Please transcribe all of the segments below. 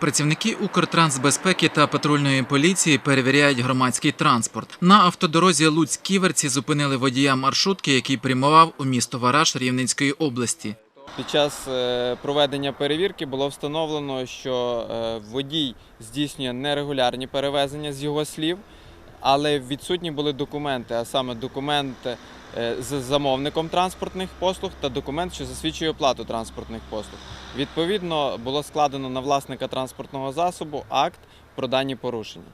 Працівники Укртрансбезпеки та патрульної поліції перевіряють громадський транспорт. На автодорозі Луцьк-Ківерці зупинили водія маршрутки, який прямував у місто Вараж Рівненської області. Під час е, проведення перевірки було встановлено, що е, водій здійснює нерегулярні перевезення з його слів, але відсутні були документи, а саме документ е, з замовником транспортних послуг та документ, що засвідчує оплату транспортних послуг. Відповідно, було складено на власника транспортного засобу акт про дані порушення.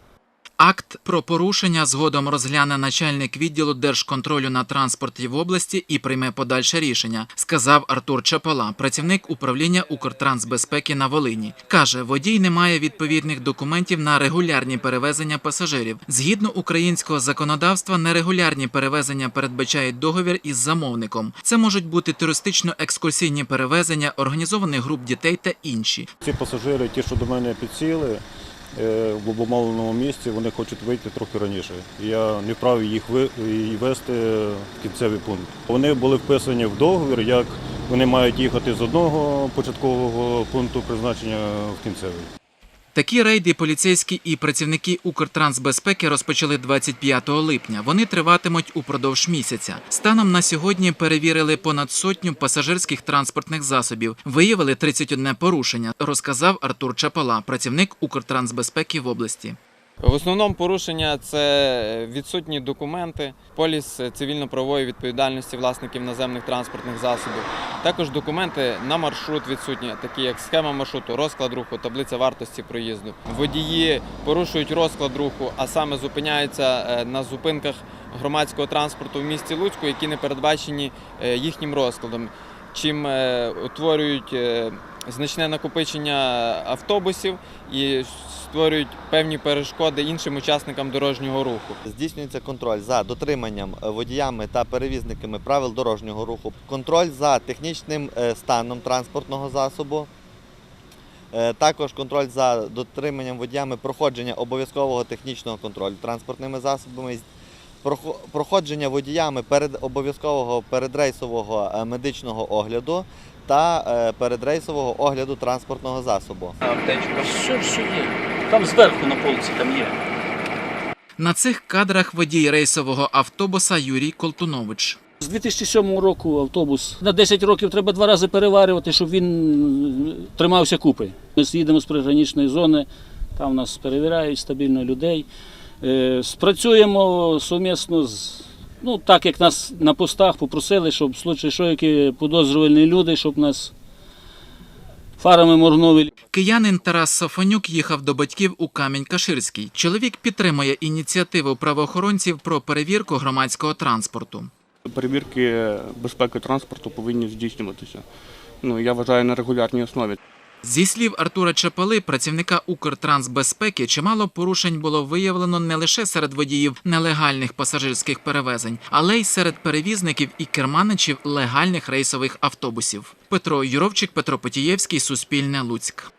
Акт про порушення згодом розгляне начальник відділу держконтролю на транспорті в області і прийме подальше рішення, сказав Артур Чапала, працівник управління Укртрансбезпеки на Волині. Каже, водій не має відповідних документів на регулярні перевезення пасажирів. Згідно українського законодавства, нерегулярні перевезення передбачають договір із замовником. Це можуть бути туристично-екскурсійні перевезення, організованих груп дітей та інші. Ці пасажири, ті, що до мене підсіли в обумовленому місці, вони хочуть вийти трохи раніше. Я не вправі їх вести в кінцевий пункт. Вони були вписані в договір, як вони мають їхати з одного початкового пункту призначення в кінцевий. Такі рейди поліцейські і працівники Укртрансбезпеки розпочали 25 липня. Вони триватимуть упродовж місяця. Станом на сьогодні перевірили понад сотню пасажирських транспортних засобів. Виявили 31 порушення, розказав Артур Чапала, працівник Укртрансбезпеки в області. В основному порушення це відсутні документи, поліс цивільно-правової відповідальності власників наземних транспортних засобів. Також документи на маршрут відсутні, такі як схема маршруту, розклад руху, таблиця вартості проїзду. Водії порушують розклад руху, а саме зупиняються е, на зупинках громадського транспорту в місті Луцьку, які не передбачені е, їхнім розкладом. Чим е, утворюють е, значне накопичення автобусів і створюють певні перешкоди іншим учасникам дорожнього руху. Здійснюється контроль за дотриманням водіями та перевізниками правил дорожнього руху, контроль за технічним е, станом транспортного засобу, також контроль за дотриманням водіями проходження обов'язкового технічного контролю транспортними засобами, проходження водіями перед обов'язкового передрейсового е, медичного огляду та е, передрейсового огляду транспортного засобу. аптечка, все, все є. Там зверху на полці там є. На цих кадрах водій рейсового автобуса Юрій Колтунович. З 2007 року автобус на 10 років треба два рази переварювати, щоб він тримався купи. Ми їдемо з приграничної зони, там нас перевіряють стабільно людей. Е, Спрацюємо сумісно з. Ну, так як нас на постах попросили, щоб в случаї, що які підозрювальні люди, щоб нас фарами моргнули. Киянин Тарас Сафонюк їхав до батьків у Камінь-Каширський. Чоловік підтримує ініціативу правоохоронців про перевірку громадського транспорту. Перевірки безпеки транспорту повинні здійснюватися. Ну, я вважаю на регулярній основі. Зі слів Артура Чапали, працівника Укртрансбезпеки, чимало порушень було виявлено не лише серед водіїв нелегальних пасажирських перевезень, але й серед перевізників і керманичів легальних рейсових автобусів. Петро Юровчик, Петро Потієвський, Суспільне Луцьк.